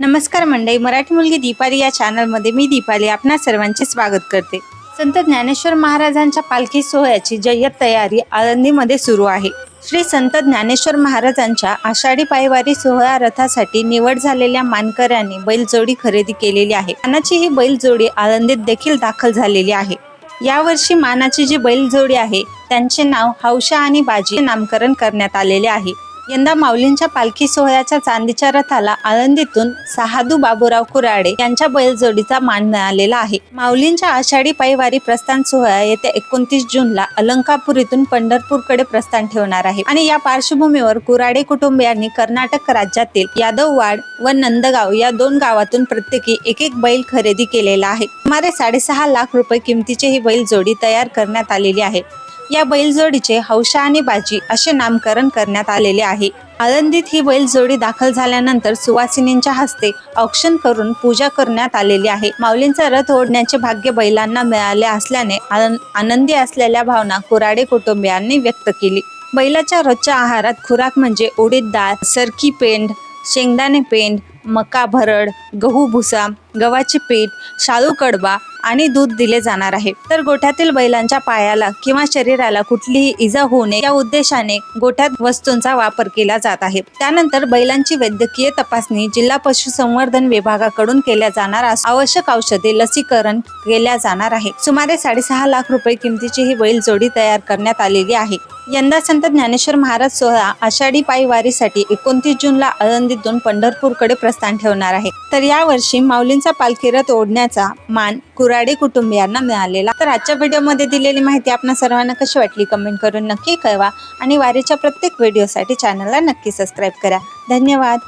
नमस्कार मंडळी मराठी मुलगी दीपाली या चॅनलमध्ये मी दीपाली आपणा सर्वांचे स्वागत करते. संत ज्ञानेश्वर महाराजांच्या पालखी सोहळ्याची जय्यत तयारी आळंदीमध्ये सुरू आहे. श्री संत ज्ञानेश्वर महाराजांच्या आषाढी पायवारी सोहळा रथासाठी निवड झालेल्या मानकऱ्यांनी बैलजोडी खरेदी केलेली आहे. मानाची ही बैलजोडी आळंदीत देखील दाखल झालेली आहे. यावर्षी मानाची जी बैलजोडी आहे त्यांचे नाव हौशा आणि बाजी नामकरण करण्यात आलेले आहे. यंदा माऊलींच्या पालखी सोहळ्याच्या चांदीच्या रथाला आळंदीतून सहादू बाबूराव कुराडे यांच्या बैलजोडीचा मान मिळालेला आहे. माऊलींच्या आषाढी पायवारी प्रस्थान सोहळा येत्या एकोणतीस जूनला अलंकापूर इथून पंढरपूरकडे प्रस्थान ठेवणार आहे. आणि या पार्श्वभूमीवर कुराडे कुटुंबियांनी कर्नाटक राज्यातील यादववाड व नंदगाव या दोन गावातून प्रत्येकी एक एक बैल खरेदी केलेला आहे. सुमारे साडेसहा लाख रुपये किमतीची ही बैलजोडी तयार करण्यात आलेली आहे. या बैलजोडीचे हौशा आणि बाजी असे नामकरण करण्यात आलेले आहे. आळंदीत ही बैलजोडी दाखल झाल्यानंतर सुवासिनींच्या हस्ते औक्षण करून पूजा करण्यात आलेली आहे. माऊलींचा रथ ओढण्याचे भाग्य बैलांना मिळाले असल्याने आनंदी असलेल्या भावना कुराडे कुटुंबियांनी व्यक्त केली. बैलाच्या रोजच्या आहारात खुराक म्हणजे उडीद डाळ सरकी पेंड शेंगदाणे पेंड मका भरड गहू भुसा गव्हाचे पीठ शाळू कडबा आणि दूध दिले जाणार आहे. तर गोठ्यातील बैलांच्या पायाला किंवा शरीराला कुठलीही इजा होऊ नये या उद्देशाने गोठ्यात वस्तूंचा वापर केला जात आहे. त्यानंतर बैलांची वैद्यकीय तपासणी जिल्हा पशुसंवर्धन विभागाकडून केल्या जाणार असून आवश्यक औषधे लसीकरण केल्या जाणार आहे. सुमारे साडेसहा लाख रुपये किमतीची ही बैल जोडी तयार करण्यात आलेली आहे. यंदा संत ज्ञानेश्वर महाराज सोहळा आषाढी पायवारीसाठी एकोणतीस जूनला आळंदीतून पंढरपूरकडे प्रस्थान ठेवणार आहे. तर यावर्षी माऊलींचा पालखी रथ ओढण्याचा मान कुराडे कुटुंबियांना मिळालेला. तर आजच्या व्हिडिओमध्ये दिलेली माहिती आपण सर्वांना कशी वाटली कमेंट करून नक्की कळवा. आणि वारीच्या प्रत्येक व्हिडिओसाठी चॅनलला नक्की सबस्क्राईब करा. धन्यवाद.